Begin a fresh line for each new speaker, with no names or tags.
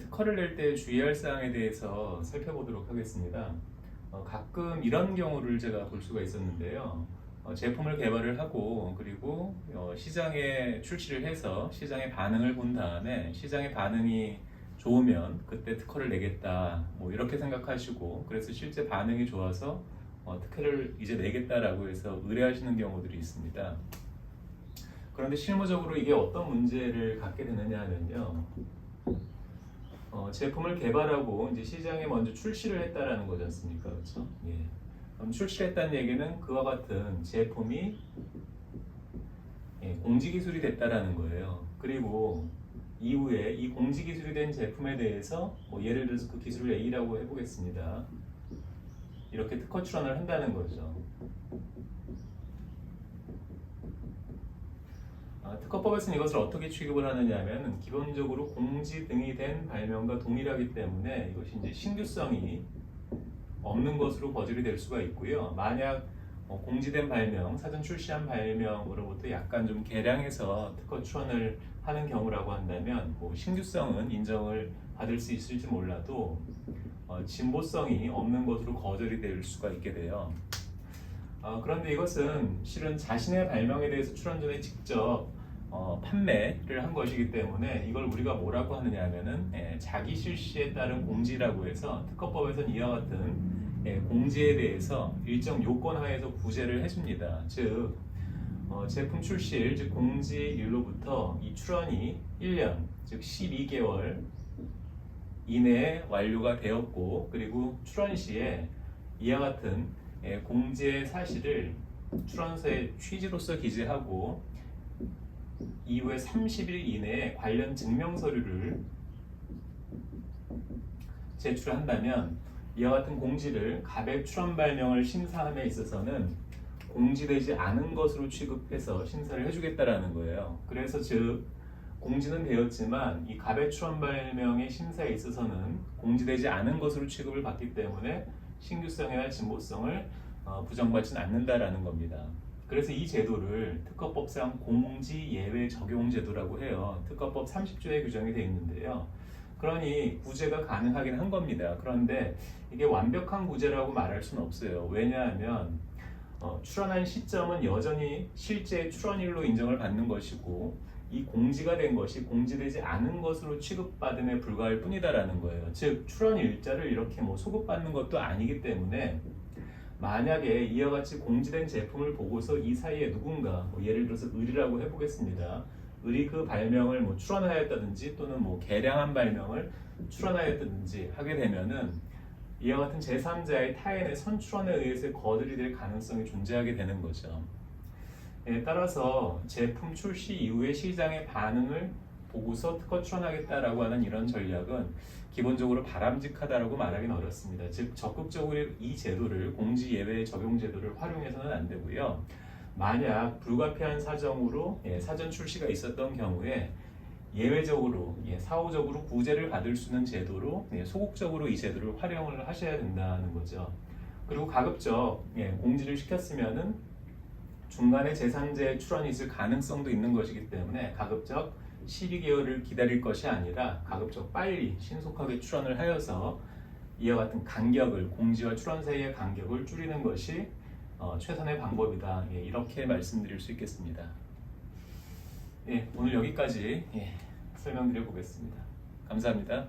특허를 낼 때 주의할 사항에 대해서 살펴보도록 하겠습니다. 어, 가끔 이런 경우를 제가 볼 수가 있었는데요. 어, 제품을 개발을 하고 그리고 어, 시장에 출시를 해서 시장의 반응을 본 다음에 시장의 반응이 좋으면 그때 특허를 내겠다 뭐 이렇게 생각하시고 그래서 실제 반응이 좋아서 어, 특허를 이제 내겠다라고 해서 의뢰하시는 경우들이 있습니다. 그런데 실무적으로 이게 어떤 문제를 갖게 되느냐 하면요. 어, 제품을 개발하고 이제 시장에 먼저 출시를 했다라는 거지 않습니까? 그렇죠? 예. 그럼 출시했다는 얘기는 그와 같은 제품이 예, 공지 기술이 됐다라는 거예요. 그리고 이후에 이 공지 기술이 된 제품에 대해서 뭐 예를 들어서 그 기술을 A라고 해보겠습니다. 이렇게 특허 출원을 한다는 거죠. 특허법에서는 이것을 어떻게 취급을 하느냐 하면 기본적으로 공지 등이 된 발명과 동일하기 때문에 이것이 이제 신규성이 없는 것으로 거절이 될 수가 있고요. 만약 어, 공지된 발명, 사전 출시한 발명으로부터 약간 좀 개량해서 특허 출원을 하는 경우라고 한다면 뭐 신규성은 인정을 받을 수 있을지 몰라도 어, 진보성이 없는 것으로 거절이 될 수가 있게 돼요. 어, 그런데 이것은 실은 자신의 발명에 대해서 출원 전에 직접 어, 판매를 한 것이기 때문에 이걸 우리가 뭐라고 하느냐 하면은 예, 자기 실시에 따른 공지라고 해서 특허법에서는 이와 같은 예, 공지에 대해서 일정 요건 하에서 구제를 해줍니다. 즉 어, 제품 출시일 즉 공지일로부터 이 출원이 1년 즉 12개월 이내에 완료가 되었고 그리고 출원 시에 이와 같은 예, 공지의 사실을 출원서의 취지로서 기재하고 이후에 30일 이내에 관련 증명 서류를 제출한다면 이와 같은 공지를 가백 출원 발명을 심사함에 있어서는 공지되지 않은 것으로 취급해서 심사를 해주겠다라는 거예요. 그래서 즉 공지는 되었지만 이 가백 출원 발명의 심사에 있어서는 공지되지 않은 것으로 취급을 받기 때문에 신규성이나 진보성을 어, 부정받지는 않는다라는 겁니다. 그래서 이 제도를 특허법상 공지 예외 적용 제도라고 해요. 특허법 30조에 규정이 되어 있는데요. 그러니 구제가 가능하긴 한 겁니다. 그런데 이게 완벽한 구제라고 말할 수는 없어요. 왜냐하면 어, 출원한 시점은 여전히 실제 출원일로 인정을 받는 것이고 이 공지가 된 것이 공지되지 않은 것으로 취급받음에 불과할 뿐이다라는 거예요. 즉 출원 일자를 이렇게 뭐 소급받는 것도 아니기 때문에 만약에 이와 같이 공지된 제품을 보고서 이 사이에 누군가 뭐 예를 들어서 의리라고 해보겠습니다. 의리 그 발명을 뭐 출원하였다든지 또는 뭐 개량한 발명을 출원하였다든지 하게 되면은 이와 같은 제3자의 타인의 선출원에 의해서 거들이 될 가능성이 존재하게 되는 거죠. 예, 따라서 제품 출시 이후에 시장의 반응을 보고서 특허 출원하겠다라고 하는 이런 전략은 기본적으로 바람직하다라고 말하기는 어렵습니다. 즉 적극적으로 이 제도를 공지 예외 적용 제도를 활용해서는 안 되고요. 만약 불가피한 사정으로 예, 사전 출시가 있었던 경우에 예외적으로 예, 사후적으로 구제를 받을 수 있는 제도로 예, 소극적으로 이 제도를 활용을 하셔야 된다는 거죠. 그리고 가급적 예, 공지를 시켰으면은 중간에 제3자의 출원이 있을 가능성도 있는 것이기 때문에 가급적 12개월을 기다릴 것이 아니라 가급적 빨리 신속하게 출원을 하여서 이와 같은 간격을 공지와 출원 사이의 간격을 줄이는 것이 어, 최선의 방법이다. 예, 이렇게 말씀드릴 수 있겠습니다. 예, 오늘 여기까지 예, 설명드려 보겠습니다. 감사합니다.